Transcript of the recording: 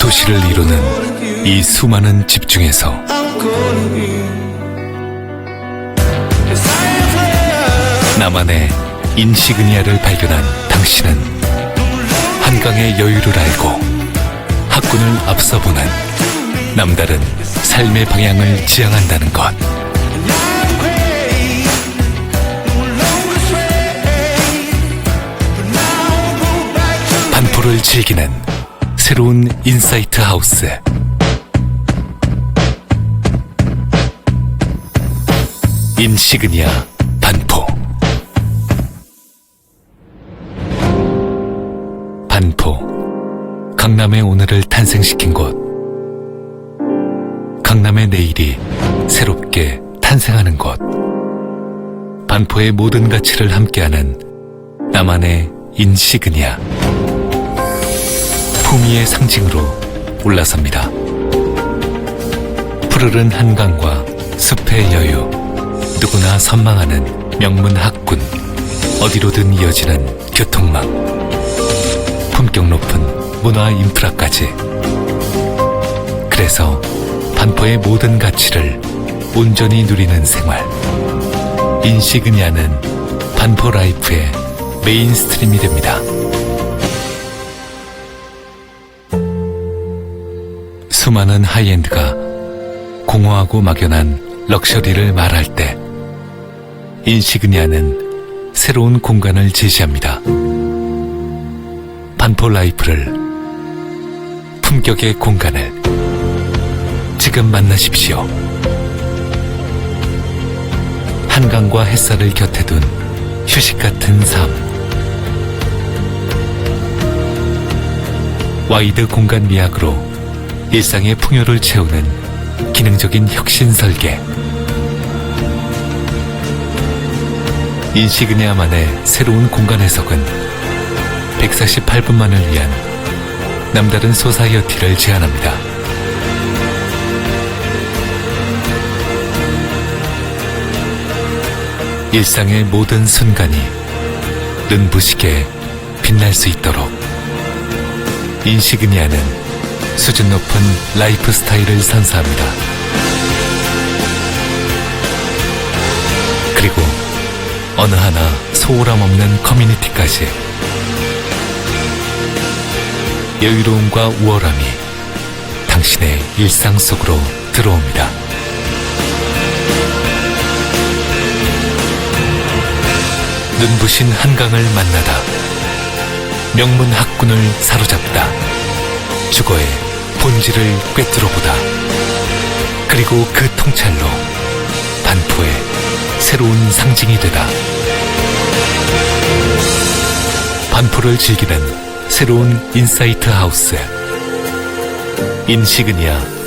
도시를 이루는 이 수많은 집 중에서 am love. 나만의 인시그니아를 발견한 당신은 한강의 여유를 알고 학군을 앞서보는 남다른 삶의 방향을 지향한다는 것. 반포를 즐기는 새로운 인사이트 하우스. 인시그니아 반포. 반포. 강남의 오늘을 탄생시킨 곳. 강남의 내일이 새롭게 탄생하는 곳. 반포의 모든 가치를 함께하는 나만의 인시그니아. 품위의 상징으로 올라섭니다. 푸르른 한강과 숲의 여유, 누구나 선망하는 명문 학군, 어디로든 이어지는 교통망, 품격 높은 문화 인프라까지. 그래서 반포의 모든 가치를 온전히 누리는 생활. 인시그니아는 반포 라이프의 메인스트림이 됩니다. 수많은 하이엔드가 공허하고 막연한 럭셔리를 말할 때 인시그니아는 새로운 공간을 제시합니다. 반포 라이프를 품격의 공간을 지금 만나십시오. 한강과 햇살을 곁에 둔 휴식 같은 삶. 와이드 공간 미학으로 일상의 풍요를 채우는 기능적인 혁신 설계. 인시그니아만의 새로운 공간 해석은 148분만을 위한 남다른 소사이어티를 제안합니다. 일상의 모든 순간이 눈부시게 빛날 수 있도록 인시그니아는 수준 높은 라이프 스타일을 선사합니다. 그리고 어느 하나 소홀함 없는 커뮤니티까지 여유로움과 우월함이 당신의 일상 속으로 들어옵니다. 눈부신 한강을 만나다 명문 학군을 사로잡다 주거의 본질을 꿰뚫어보다. 그리고 그 통찰로 반포의 새로운 상징이 되다. 반포를 즐기는 새로운 인사이트 하우스 인시그니아